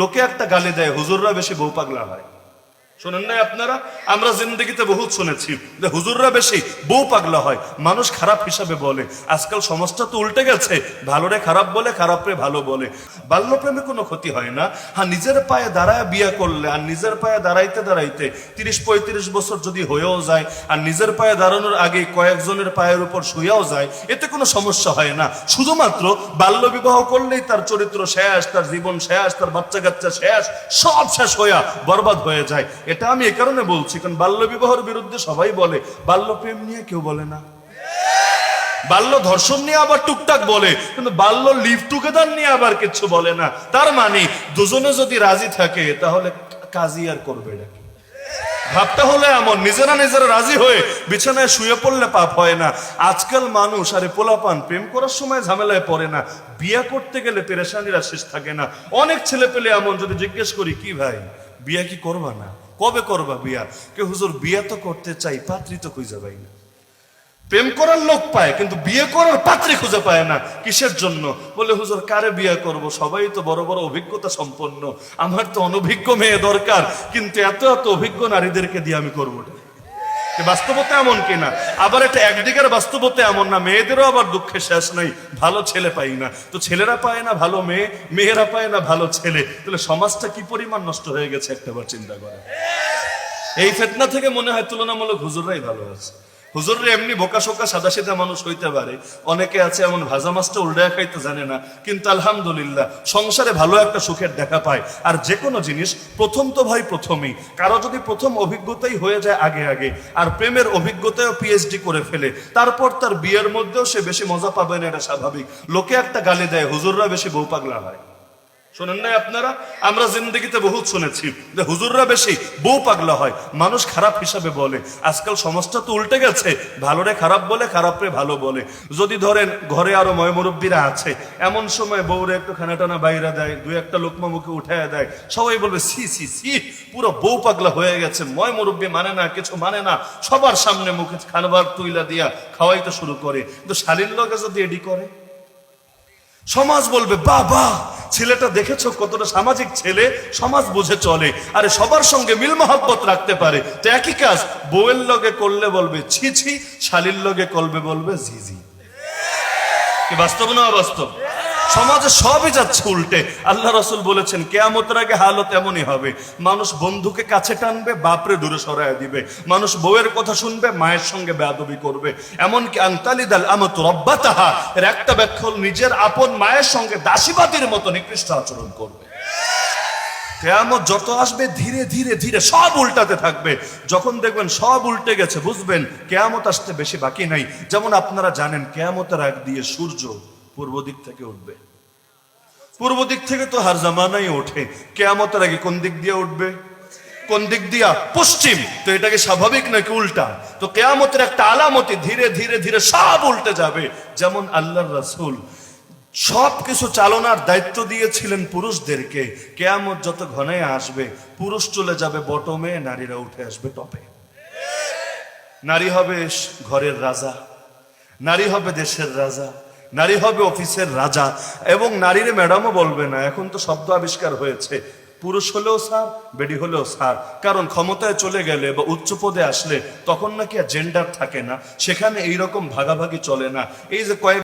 লোকে একটা গালি দেয় হুজুররা বেশি বউ পাগলা হয়। শোনেন নাই আপনারা? আমরা জিন্দগিতে বহুত শুনেছি যে হুজুররা বেশি বউ পাগলা হয়, মানুষ খারাপ হিসাবে বলে। আজকাল সমাজটা তো উল্টে গেছে, ভালোরে খারাপ বলে, খারাপরে ভালো বলে। বাল্যপ্রেমে কোনো ক্ষতি হয় না। হ্যাঁ নিজের পায়ে দাঁড়ায় বিয়ে করলে, আর নিজের পায়ে দাঁড়াইতে দাঁড়াইতে তিরিশ পঁয়ত্রিশ বছর যদি হয়েও যায়, আর নিজের পায়ে দাঁড়ানোর আগে কয়েকজনের পায়ের উপর শুয়েও যায়, এতে কোনো সমস্যা হয় না। শুধুমাত্র বাল্য বিবাহ করলেই তার চরিত্র শেষ, তার জীবন শেষ, তার বাচ্চা কাচ্চা শেষ, সব শেষ হইয়া বরবাদ হয়ে যায়। এটা আমি এ কারণে বলছি, কারণ বাল্য বিবাহের বিরুদ্ধে সবাই বলে বাল্য প্রেম নিয়ে কেউ বলে না। বাল্য ধর্ষণ নিয়ে আবার টুকটাক বলে, কিন্তু বাল্য লিভ টুগেদার নিয়ে আবার কিছু বলে না। তার মানে দুজনে যদি রাজি থাকে, তাহলে কাজী আর করবে না ভাবটা হলে এমন, নিজেরা নিজেরা রাজি হয়ে বিছানায় শুয়ে পড়লে পাপ হয় না। আজকাল মানুষ, আরে পোলাপান, প্রেম করার সময় ঝামেলায় পড়ে না। বিয়া করতে গেলে পেরেশানিরা শেষ থাকে না। অনেক ছেলে পেলে এমন, যদি জিজ্ঞেস করি, কি ভাই, বিয়া কি করবা না? কবে করবা বিয়া? কে হুজুর, বিয়া তো করতে চাই, পাত্রী তো খুঁজে পাই না। প্রেম করার লোক পায়, কিন্তু বিয়ে করার পাত্রী খুঁজে পায় না। কিসের জন্য? বলে, হুজুর, কারে বিয়ে করব? সবাই তো বড় বড় অভিজ্ঞতা সম্পন্ন। আমার তো অনভিজ্ঞ মেয়ে দরকার, কিন্তু এত এত অভিজ্ঞ নারীদেরকে দিয়ে আমি করব না। বাস্তবতা এমন কিনা? আবার এটা একদিকের বাস্তবতা এমন না, মেয়েদেরও আবার দুঃখে শেষ নাই, ভালো ছেলে পাই না। তো ছেলেরা পায় না ভালো মেয়ে, মেয়েরা পায় না ভালো ছেলে। তাহলে সমাজটা কি পরিমাণ নষ্ট হয়ে গেছে একটাবার চিন্তা করে এই ফেতনা থেকে মনে হয় তুলনামূলক হুজুররাই ভালো আছে। হুজুররা এমনি বোকা শোকা সাদা সিধা মানুষ হইতে পারে। অনেকে আছে এমন ভাজা মাছটা খাইতে জানে না, কিন্তু আলহামদুলিল্লাহ সংসারে ভালো একটা সুখের দেখা পায়। আর যে কোনো জিনিস প্রথম তো ভাই প্রথমেই। কারও যদি প্রথম অভিজ্ঞতাই হয়ে যায় আগে আগে, আর প্রেমের অভিজ্ঞতায়ও পিএইচডি করে ফেলে, তারপর তার বিয়ের মধ্যেও সে বেশি মজা পাবে না, এটা স্বাভাবিক। লোকে একটা গালি দেয়, হুজুররা বেশি বউ পাগলা হয়। শোনেন নাই আপনারা? আমরা জিন্দগিতে বহুত শুনেছি যে হুজুররা বেশি বউ পাগলা হয়, মানুষ খারাপ হিসাবে বলে। আজকাল সমাজটা তো উল্টে গেছে, ভালোরে খারাপ বলে, খারাপরে ভালো বলে। যদি ধরেন ঘরে আরও ময়মুরব্বীরা আছে, এমন সময় বউরে একটু খানা টানা বাইরে দেয়, দুই একটা লোকমা মুখে উঠায় দেয়, সবাই বলবে, সি সি সি, পুরো বউ পাগলা হয়ে গেছে, ময় মুরব্বী মানে না, কিছু মানে না, সবার সামনে মুখে খানবার তুইলা দিয়া খাওয়াইতে শুরু করে। কিন্তু শালীর লগে যদি এডি করে? সমাজ বলবে, বাবা ছেলেটা দেখেছ? কতটা সামাজিক ছেলে, সমাজ বুঝে চলে। আরে সবার সঙ্গে মিল মহাব্বত রাখতে পারে। তো একই কাজ, বউয়ের লগে করলে বলবে ছি ছি, শালির লগে করবে বলবে জি কি বাস্তব না অবাস্তব? সমাজে সবই যাচ্ছে উল্টে। আল্লাহ রসুল বলেছেন, কেয়ামতের আগে হালত এমনই হবে। মানুষ বন্ধুকে কাছে টানবে, বাপরে দূরে সরায় দিবে। মানুষ বউয়ের কথা শুনবে, মায়ের সঙ্গে বেয়াদবি করবে। এমনকি আন্তালিদাল আমত রব্বা তাহা এর একটা ব্যাখ্যা নিজের আপন মায়ের সঙ্গে দাসীবাদীর মতো নিকৃষ্ট আচরণ করবে। কেয়ামত যত আসবে, ধীরে ধীরে ধীরে সব উল্টাতে থাকবে। যখন দেখবেন সব উল্টে গেছে, বুঝবেন, কেয়ামত আসতে বেশি বাকি নাই। যেমন আপনারা জানেন, কেয়ামতের আগ দিয়ে সূর্য পূর্ব দিক থেকে উঠবে। পূর্ব দিক থেকে তো হার জামানাই ওঠে। কেয়ামতের আগে কোন দিক দিয়ে উঠবে? কোন দিক দিয়া? পশ্চিম। তো এটাকে স্বাভাবিক নাকি উল্টা? তো কেয়ামতের একটা আলামতি ধীরে ধীরে ধীরে সব উল্টে যাবে। যেমন আল্লাহর রাসূল সব কিছু চালনার দায়িত্ব দিয়েছিলেন পুরুষদেরকে। কেয়ামত যত ঘনায় আসবে, পুরুষ চলে যাবে বটমে, নারীরা উঠে আসবে টপে। নারী হবে ঘরের রাজা, নারী হবে দেশের রাজা। নারী হবে অফিসের রাজা, এবং নারীর ম্যাডামও বলবে না। এখন তো শব্দ আবিষ্কার হয়েছে। পুরুষ হলেও স্যার, বেডি হলেও স্যার। কারণ ক্ষমতায় চলে গেলে বা উচ্চ পদে আসলে তখন নাকি আর জেন্ডার থাকে না। সেখানে এইরকম ভাগাভাগি চলে না। এই যে কয়েক